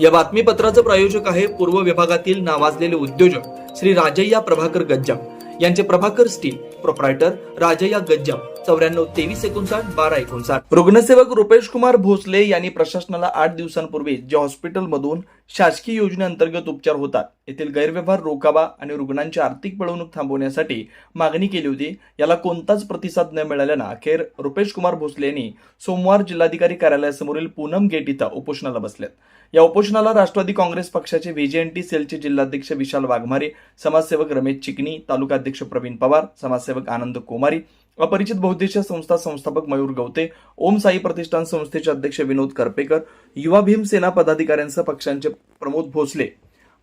या बातमीपत्राचं प्रायोजक आहे पूर्व विभागातील नावाजलेले उद्योजक श्री राजय्या प्रभाकर गज्जाम. यांचे प्रभाकर स्टील प्रोप्रायटर राजय्या गज्जाम. चौऱ्याण्णव तेवीस एकोणसाठ बारा एकोणसाठ. रुग्णसेवक रुपेश कुमार भोसले यांनी प्रशासनाला आठ दिवसांपूर्वी जे हॉस्पिटलमधून शासकीय योजनेअंतर्गत उपचार होतात येथील गैरव्यवहार रोखावा आणि रुग्णांची आर्थिक पिळवणूक थांबवण्यासाठी मागणी केली होती याला कोणताच प्रतिसाद न मिळाल्यानं अखेर रुपेश कुमार भोसले यांनी सोमवार जिल्हाधिकारी कार्यालयासमोरील पूनम गेट इथं उपोषणाला बसल्यात या उपोषणाला राष्ट्रवादी काँग्रेस पक्षाचे व्हीजेएनटी सेलचे जिल्हाध्यक्ष विशाल वाघमारे समाजसेवक रमेश चिकणी तालुकाध्यक्ष प्रवीण पवार समाजसेवक आनंद कुमारी अपरिचित बहुद्देशीय संस्था संस्थापक मयूर गवते ओम साई प्रतिष्ठान संस्थेचे अध्यक्ष विनोद करपेकर युवा भीम सेना पदाधिकाऱ्यांसह पक्षांचे प्रमोद भोसले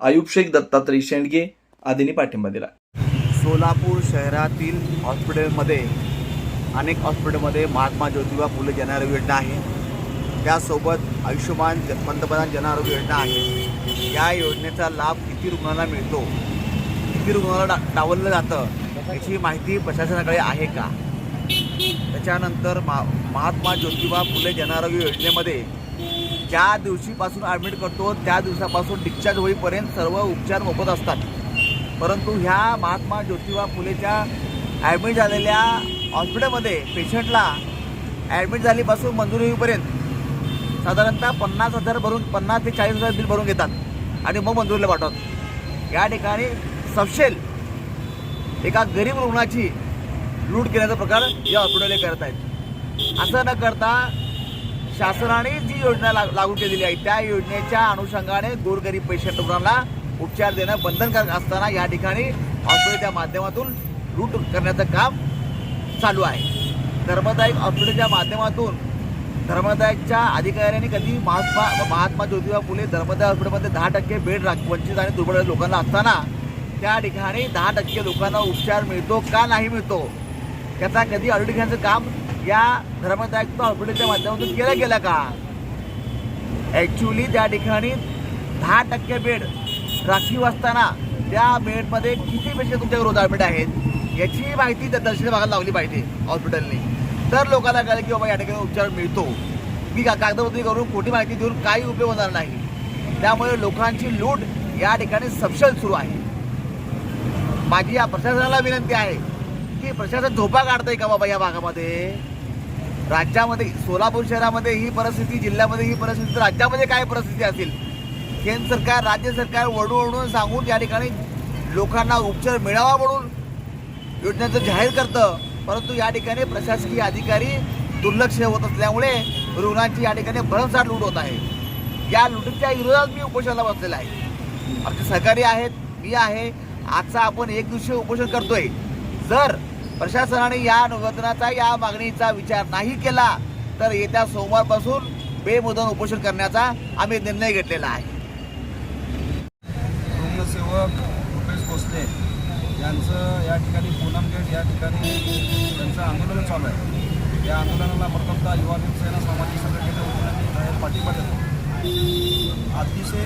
आयुब शेख दत्तात्रय शेंडगे आदींनी पाठिंबा दिला. सोलापूर शहरातील हॉस्पिटलमध्ये अनेक हॉस्पिटलमध्ये महात्मा ज्योतिबा फुले जनआरोग्य योजना आहे. त्यासोबत आयुष्यमान ज- पंतप्रधान जनआरोग्य योजना आहे. या योजनेचा लाभ किती रुग्णांना मिळतो? किती रुग्णाला डा डावललं जातं? याची माहिती प्रशासनाकडे आहे का? त्याच्यानंतर मा महात्मा ज्योतिबा फुले जनआरोग्य योजनेमध्ये ज्या दिवशीपासून ॲडमिट करतो त्या दिवसापासून डिस्चार्ज होईपर्यंत सर्व उपचार मोफत असतात. परंतु ह्या महात्मा ज्योतिबा फुलेच्या ॲडमिट झालेल्या हॉस्पिटलमध्ये पेशंटला ॲडमिट झालीपासून मंजुरी होईपर्यंत साधारणतः पन्नास हजार भरून पन्नास ते चाळीस हजार बिल भरून घेतात. आणि मग मंजुरीला पाठवतात. या ठिकाणी सपशेल एका गरीब रुग्णाची लूट केल्याचा प्रकार या हॉस्पिटलने करत आहेत. असं न करता शासनाने जी योजना लाग लागू केलेली आहे त्या योजनेच्या अनुषंगाने गोरगरीब पेशंट रुग्णांना उपचार देणं बंधनकारक असताना या ठिकाणी हॉस्पिटलच्या माध्यमातून लूट करण्याचं काम चालू आहे. धर्मदायक हॉस्पिटलच्या माध्यमातून धर्मदायकच्या अधिकाऱ्यांनी कधी महात्मा महात्मा ज्योतिबा फुले धर्मदाय हॉस्पिटलमध्ये दहा टक्के बेड राख वंचित आणि दुर्बळ लोकांना असताना त्या ठिकाणी दहा टक्के लोकांना उपचार मिळतो का नाही मिळतो? त्याचा कधी ऑडिट घेण्याचं काम या धर्मदायक हॉस्पिटलच्या माध्यमातून केलं गेलं का? ॲक्च्युली त्या ठिकाणी दहा टक्के बेड राखीव असताना त्या बेडमध्ये किती पेशंट तुमच्या रोज ॲडमिट आहेत? याची माहिती त्या दर्शन भागात लावली पाहिजे हॉस्पिटलने. तर लोकांना कळेल की बाबा या ठिकाणी उपचार मिळतो. मी का कागदपत्री करून खोटी माहिती देऊन काही उपयोग होणार नाही. त्यामुळे लोकांची लूट या ठिकाणी सपशल सुरू आहे. माझी या प्रशासनाला विनंती आहे की प्रशासन झोपा काढतंय का बाबा या भागामध्ये? राज्यामध्ये सोलापूर शहरामध्ये ही परिस्थिती जिल्ह्यामध्ये ही परिस्थिती राज्यामध्ये काय परिस्थिती असेल? केंद्र सरकार राज्य सरकार वळून वळून सांगून या ठिकाणी लोकांना उपचार मिळावा म्हणून योजनेचं जाहीर करतं. परंतु या ठिकाणी प्रशासकीय अधिकारी दुर्लक्ष होत असल्यामुळे रुग्णांची या ठिकाणी भरमसाठ लूट होत आहे. या लुटीच्या विरोधात मी उपोषणाला बसलेला आहे. आमचे सहकारी आहेत मी आहे. आजचा आपण एक दिवशी उपोषण करतोय. जर प्रशासनाने या निवेदनाचा या मागणीचा विचार नाही केला तर येत्या सोमवारपासून बेमुदत उपोषण करण्याचा आम्ही निर्णय घेतलेला आहे रुग्णसेवक रुपेश भोसले त्यांचं या ठिकाणी पूनमगेट या ठिकाणी त्यांचं आंदोलन चालू आहे. या आंदोलनाला प्रथमतः युवा सेना सामाजिक संघटनेच्या वतीने जाहीर पाठिंबा देतो अतिशय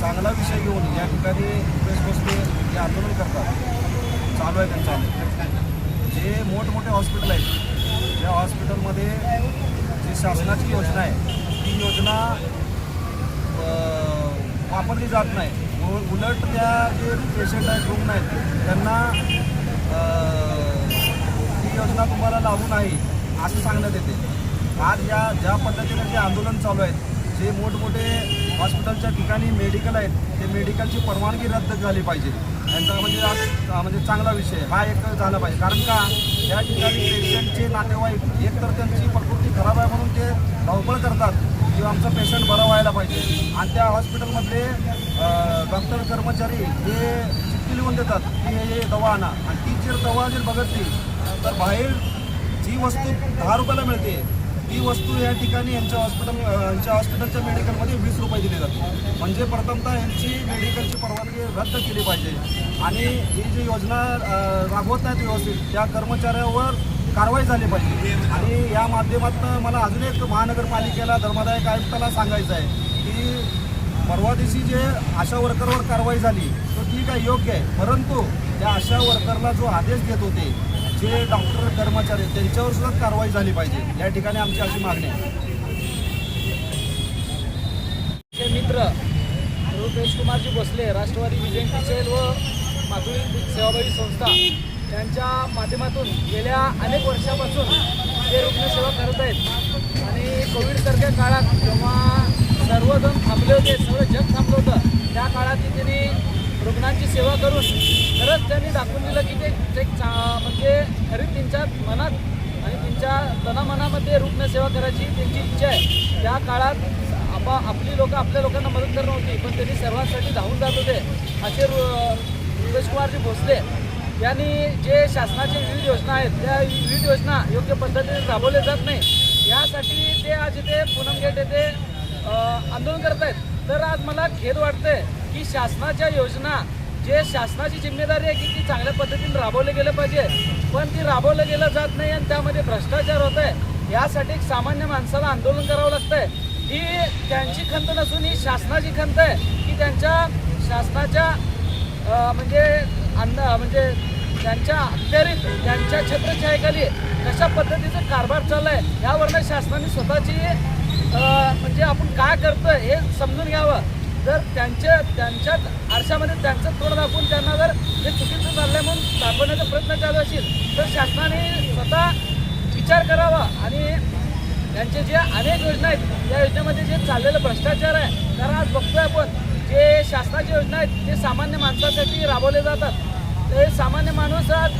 चांगला विषय घेऊन या ठिकाणी प्रेस बसले हे आंदोलन करतात. चालू आहे त्यांचं आंदोलन. जे मोठमोठे हॉस्पिटल आहेत त्या हॉस्पिटलमध्ये जी शासनाची योजना आहे ती योजना वापरली जात नाही. उलट त्या जे पेशंट आहेत रुग्ण आहेत त्यांना ही योजना तुम्हाला लागू नाही असं सांगण्यात येते. आज या ज्या पद्धतीने जे आंदोलन चालू आहेत जे मोठमोठे हॉस्पिटलच्या ठिकाणी मेडिकल आहेत ते मेडिकलची परवानगी रद्द झाली पाहिजे. यांचा म्हणजे आज म्हणजे चांगला विषय हा एक झाला पाहिजे. कारण का या ठिकाणी पेशंटचे नातेवाईक एकतर त्यांची प्रकृती खराब आहे म्हणून ते धावपळ करतात किंवा आमचा पेशंट बरा व्हायला पाहिजे. आणि त्या हॉस्पिटलमधले डॉक्टर कर्मचारी हे चिठ्ठी लिहून देतात की हे दवा आणा. आणि ती जर दवा जर बघतली तर बाहेर जी वस्तू दहा रुपयाला मिळते ती वस्तू या ठिकाणी यांच्या हॉस्पिटल यांच्या हॉस्पिटलच्या मेडिकलमध्ये वीस रुपये दिले जाते म्हणजे प्रथमतः यांची मेडिकलची परवानगी रद्द केली पाहिजे. आणि ही जी योजना राबवत नाहीत व्यवस्थित त्या कर्मचाऱ्यावर कारवाई झाली पाहिजे. आणि या माध्यमातून मला अजून एक महानगरपालिकेला धर्मादायक आयुक्ताला सांगायचं आहे की परवा दिवशी जे आशा वर्करवर कारवाई झाली तो ठीक आहे योग्य आहे. परंतु त्या आशा वर्करला जो आदेश देत होते जे डॉक्टर कर्मचारी त्यांच्यावर सुद्धा कारवाई झाली पाहिजे. या ठिकाणी आमची अशी मागणी आहे. रुपेश कुमारजी भोसले राष्ट्रवादी विजयंती सेल व माधुरी सेवाभावी संस्था. यांच्या माध्यमातून गेल्या अनेक वर्षापासून ते रुग्णसेवा करत आहेत. आणि कोविडसारख्या काळात जेव्हा सर्वजण थांबले होते सर्व जग थांबलं होतं त्या काळातही त्यांनी रुग्णांची सेवा करून खरंच त्यांनी दाखवून दिलं की ते ते चा- म्हणजे खरी त्यांच्या मनात आणि त्यांच्या तनामनामध्ये रुग्णसेवा करायची त्यांची इच्छा आहे. त्या काळात आपा आपली लोकं आपल्या लोकांना मदत करत नव्हती पण त्यांनी सर्वांसाठी धावून जात होते. असे रु- कुमारजी भोसले यांनी जे शासनाचे विविध योजना आहेत त्या विविध योजना योग्य पद्धतीने राबवल्या जात नाही. यासाठी ते आज इथे पूनम गेट येथे आंदोलन करत आहेत. तर आज मला खेद वाटतंय की शासनाच्या योजना जे शासनाची जिम्मेदारी आहे की ती चांगल्या पद्धतीने राबवले गेलं पाहिजे पण ती राबवलं गेलं जात नाही आणि त्यामध्ये भ्रष्टाचार होत आहे. यासाठी एक सामान्य माणसाला आंदोलन करावं लागतंय. ही त्यांची खंत नसून ही शासनाची खंत आहे की त्यांच्या शासनाच्या म्हणजे अन्न म्हणजे त्यांच्या अखत्यारीत त्यांच्या छत्रछायेखाली कशा पद्धतीचा कारभार चाललाय यावरनं शासनाने स्वतःची म्हणजे आपण काय करतोय हे समजून घ्यावं. जर त्यांच्या त्यांच्याच आरशामध्ये त्यांचं तोंड दाखवून त्यांना जर हे चुकीचं चाललंय म्हणून दाखवण्याचा प्रयत्न चालू असेल तर शासनाने स्वतः विचार करावा आणि त्यांचे जे अनेक योजना आहेत त्या योजनेमध्ये जे चाललेलं भ्रष्टाचार आहे कारण आज बघतोय आपण जे शासनाच्या योजना आहेत ते सामान्य माणसासाठी राबवले जातात ते सामान्य माणूस आज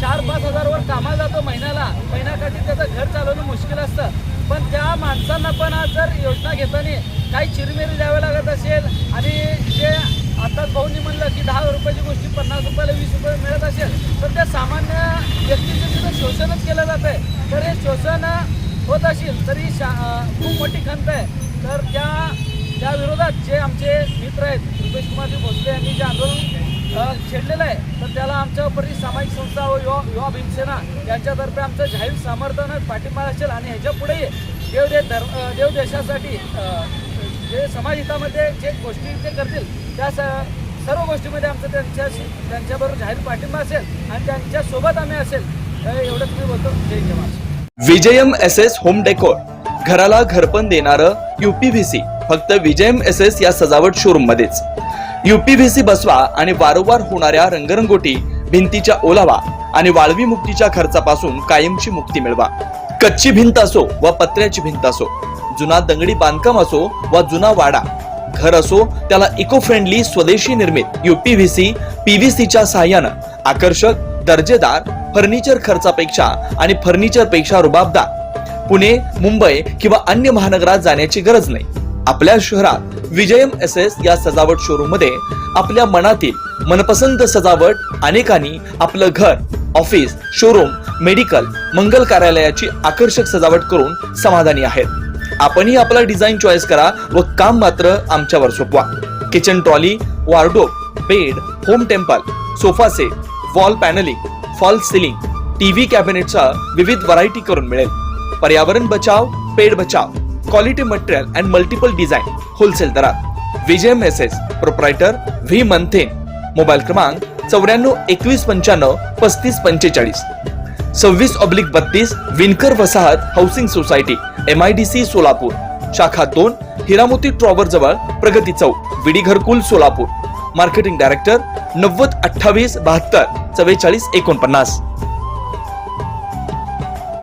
चार पाच हजारवर कामाला जातो महिन्याला. महिन्याकाठी त्याचं घर चालवणं मुश्किल असतं. पण त्या माणसांना पण आज जर योजना घेताना काही चिरमिरी द्यावं लागत असेल आणि जे आताच भाऊनी म्हणलं की दहा रुपयाची गोष्टी पन्नास रुपयाला वीस रुपये मिळत असेल तर त्या सामान्य व्यक्तीचं तिथं शोषणच केलं जात आहे. तर हे शोषण होत असेल तरी शा खूप मोठी खंत आहे. तर त्या त्या विरोधात जे आमचे मित्र आहेत रुपेश कुमारजी भोसले यांनी जे आंदोलन छेडलेलं आहे तर त्याला आमच्या परी सामाजिक संस्था व युवा युवा भीमसेना यांच्यातर्फे आमचं जाहीर समर्थन पाठिंबा असेल आणि ह्याच्या पुढेही देवदे धर्म देव देशासाठी जे समाजहितामध्ये जे गोष्टी ते करतील त्या स- सर्व गोष्टीमध्ये आमचं त्यांच्याशी त्यांच्याबरोबर जाहीर पाठिंबा असेल आणि त्यांच्यासोबत आम्ही असेल एवढंच मी बोलतो. जय जवान. Vijayam S S home decor. घराला घरपण देणारं युपीव्हीसी फक्त विजयम एस एस या सजावट शोरूम मध्येच युपीव्हीसी बसवा आणि वारंवार होणाऱ्या रंगरंगोटी भिंतीच्या ओलावा आणि वाळवी मुक्तीच्या खर्चापासून कायमची मुक्ती मिळवा. कच्ची भिंत असो व पत्र्याची भिंत असो जुना दंगडी बांधकाम असो वा जुना वाडा घर असो त्याला इको फ्रेंडली स्वदेशी निर्मित युपीव्हीसी पीव्हीसीच्या सहाय्यानं आकर्षक दर्जेदार फर्निचर खर्चापेक्षा आणि फर्निचरपेक्षा रुबाबदार. पुणे मुंबई किंवा अन्य महानगरात जाण्याची गरज नाही. आपल्या शहरात विजयम एस एस या सजावट शोरूममध्ये आपल्या मनातील मनपसंत सजावट अनेकांनी आपलं घर ऑफिस शोरूम मेडिकल मंगल कार्यालयाची आकर्षक सजावट करून समाधानी आहेत. आपणही आपला डिझाईन चॉईस करा व काम मात्र आमच्यावर सोपवा. Kitchen trolley wardrobe bed home temple sofa set wall paneling false ceiling TV कॅबिनेटचा विविध व्हरायटी करून मिळेल. पर्यावरण बचाव पेड बचाव quality material and multiple design wholesale दरात. विजय मेसेज प्रोप्रायटर व्ही मंथेन मोबाईल क्रमांक चौऱ्याण्णव एकवीस पंच्याण्णव पस्तीस पंचेचाळीस. सव्वीस ऑब्लिक बत्तीस विनकर वसाहत housing society M I D C Solapur. शाखा दोन हिरामोती ट्रॉवर जवळ प्रगती चौक विडी घरकुल सोलापूर. मार्केटिंग डायरेक्टर नव्वद अठ्ठावीस बहात्तर चव्वेचाळीस एकोणपन्नास.